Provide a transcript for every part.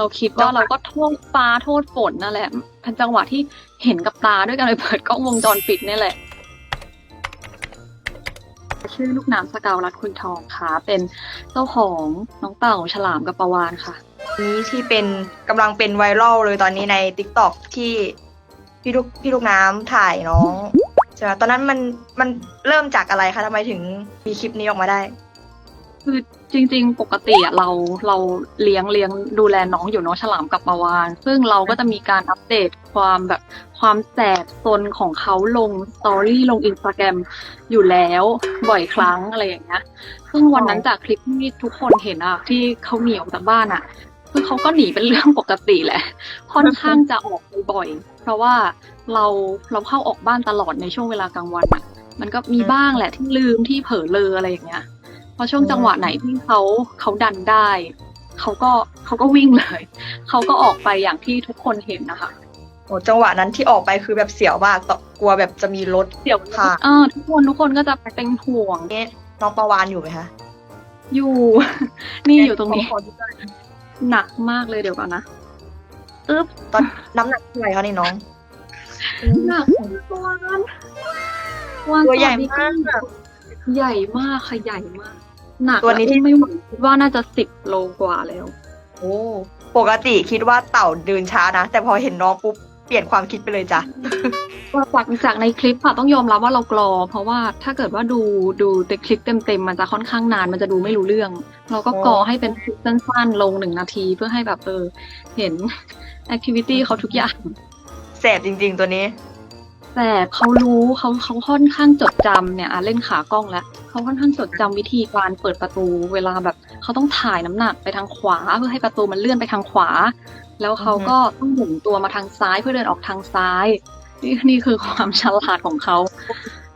เราคิดว่าเราก็โทษฟ้าโทษฝนนั่นแหละเป็นจังหวะที่เห็นกับตาด้วยกันเลยเปิดกล้องวงจรปิดนี่แหละ ชื่อลูกน้ำสกาวรัตน์คุณทองค่ะ เป็นเจ้าของน้องเต่าฉลามกับปลาวานค่ะ นี้ที่เป็นกำลังเป็นไวรัลเลยตอนนี้ใน t ิ k t o k ที่พี่ลูกพี่ลูกน้ำถ่ายน้องใช่ไหมตอนนั้นมันมันเริ่มจากอะไรคะทำไมถึงมีคลิปนี้ออกมาได้ คือจริง ๆ ปกติอะเราเราเลี้ยงเลี้ยงดูแลน้องอยู่เน้องฉลามกับปลาวาน ซึ่งเราก็จะมีการอัปเดตความแบบความแสบซนของเขาลงสตอรี่ลงอินสตาแกรมอยู่แล้วบ่อยครั้งอะไรอย่างเงี้ยซึ่งวันนั้นจากคลิปที่ทุกคนเห็นอะที่เขาหนีออกจากบ้านอะคือเขาก็หนีเป็นเรื่องปกติแหละ ค่อนข้างจะออกบ่อย เพราะว่าเราเราเข้าออกบ้านตลอดในช่วงเวลากลางวันอะมันก็มีบ้างแหละที่ลืมที่เผลอเลออะไรอย่างเงี้ย อช่วงจังหวะไหนที่เขาเขาดันได้เขาก็เขาก็วิ่งเลย เขาก็ออกไปอย่างที่ทุกคนเห็นนะคะโอ้จังหวะนั้นที่ออกไปคือแบบเสียวมากตกลัวแบบจะมีรถเดี๋ยวค่ะเออทุกคนทุกคนก็จะเป็นห่วงนี่น้องประวานอยู่ไหมคะอยู่ นี่อยู่ตรงนี้ขดูหน่อยหนักมากเลยเดี๋ยวก่อนนะอึ๊บตอนน้ำหนักเท่าไหร่คะนี่น้องหนักตัวนั้นวางตัวใหญ่สวัสดีมาก ใหญ่มากค่ะใหญ่มาก หนักตัวนี้แล้ที่ ไม่ไหวคิดว่าน่าจะสิบโลกว่าแล้ว โอ้ปกติคิดว่าเต่าเดินช้านะ แต่พอเห็นน้องปุ๊บเปลี่ยนความคิดไปเลยจ้ะ จากจากในคลิปค่ะต้องยอมรับว่าเรากรอ เพราะว่าถ้าเกิดว่าดูดูในคลิปเต็มๆมันจะค่อนข้างนานมันจะดูไม่รู้เรื่อง เราก็กรอให้เป็นคลิปสั้นๆลงหนึ่งนาทีเพื่อให้แบบเออเห็นแอคทิวิตี้เขาทุกอย่าง แสบจริง ๆ ตัวนี้ แต่เขารู้เขาเขาค่อนข้างจดจำเนี่ยอะเล่นขากล้องแล้วเขาค่อนข้างจดจำวิธีการเปิดประตูเวลาแบบเขาต้องถ่ายน้ำหนักไปทางขวาเพื่อให้ประตูมันเลื่อนไปทางขวา แล้วเขาก็ต้องหมุนตัวมาทางซ้ายเพื่อเดินออกทางซ้าย นี่นี่คือความฉลาดของเขา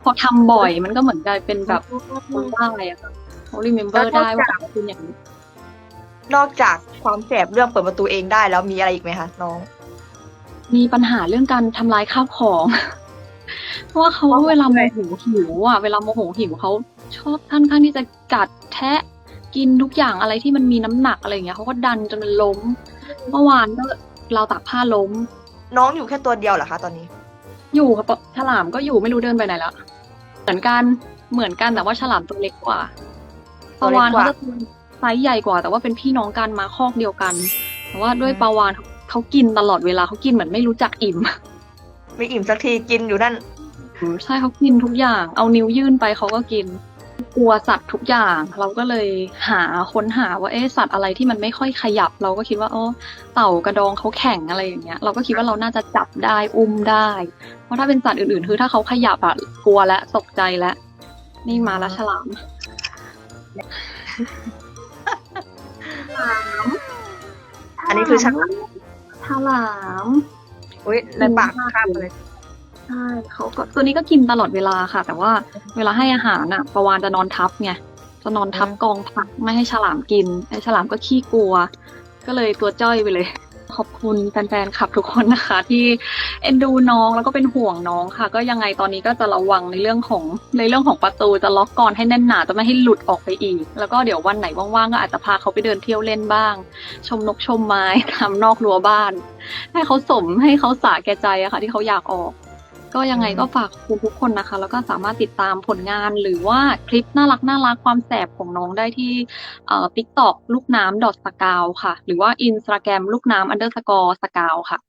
พอทำบ่อยมันก็เหมือนกลายเป็นแบบเขาได้อะเขารีเมมเบอร์ได้ว่าเขาเป็นอย่างนี้ นอกจากความแสบเรื่องเปิดประตูเองได้แล้วมีอะไรอีกไหมคะน้อง มีปัญหาเรื่องการทำลายข้าวของ เพราะว่าเขาอ๋อเวลาโมโหหิวอะเวลาโมโหหิวเขาชอบท่านข้างที่จะกัดแทะกินทุกอย่างอะไรที่มันมีน้ำหนักอะไรอย่างเงี้ยเขาก็ดันจนมันล้ม เมื่อวานก็เราวตากผ้าล้ม น้องอยู่แค่ตัวเดียวเหรอคะตอนนี้ อยู่ครับฉลามก็อยู่ไม่รู้เดินไปไหนแล้วเหมือนกันเหมือนกันแต่ว่าฉลามตัวเล็กกว่าปตัวลาเล็กวานกเขาว่าจะไซส์ใหญ่กว่า แต่ว่าเป็นพี่น้องกันมาคอกเดียวกัน แต่ว่าด้วยปลาวานเขากินตลอดเวลาเขากินเหมือนไม่รู้จักอิ่ม ไม่อิ่มสักทีกินอยู่นั่นใช่เขากินทุกอย่าง เอานิ้วยื่นไปเขาก็กิน กลัวสัตว์ทุกอย่าง เราก็เลยหาค้นหาว่าเอ๊ะสัตว์อะไรที่มันไม่ค่อยขยับ เราก็คิดว่าอ๋อเต่ากระดองเขาแข็งอะไรอย่างเงี้ย เราก็คิดว่าเราน่าจะจับได้อุ้มได้ เพราะถ้าเป็นสัตว์อื่นๆคือถ้าเขาขยับอะกลัวและตกใจแล้วนี่มาแล้วฉลามอันนี้คือฉลามฉลาม อุ้ยในปากคาบเลยใช่เขาก็ตัวนี้ก็กินตลอดเวลาค่ะ แต่ว่าเวลาให้อาหารน่ะประวานจะนอนทับไงจะนอนทับอืมกองผักไม่ให้ฉลามกินไอ้ฉลามก็ขี้กลัว ก็เลยตัวจ้อยไปเลย ขอบคุณแฟนๆขับทุกคนนะคะ ที่เอ็นดูน้องแล้วก็เป็นห่วงน้องค่ะ ก็ยังไงตอนนี้ก็จะระวังในเรื่องของในเรื่องของประตูจะล็อกกรอนให้แน่นหนาจะไม่ให้หลุดออกไปอีก แล้วก็เดี๋ยววันไหนว่างๆก็อาจจะพาเขาไปเดินเที่ยวเล่นบ้าง ชมนกชมไม้ทำนอกรั้วบ้าน ให้เขาสมให้เขาสาแก่ใจอะค่ะ ที่เขาอยากออก ก็ยังไงอืมก็ฝากคุณทุกคนนะคะ แล้วก็สามารถติดตามผลงานหรือว่าคลิปน่ารักน่ารักความแสบของน้องได้ที่เอ่อ TikTok ลูกน้ำดอทสกาวค่ะ หรือว่า Instagram ลูกน้ำ underscore สกาวค่ะ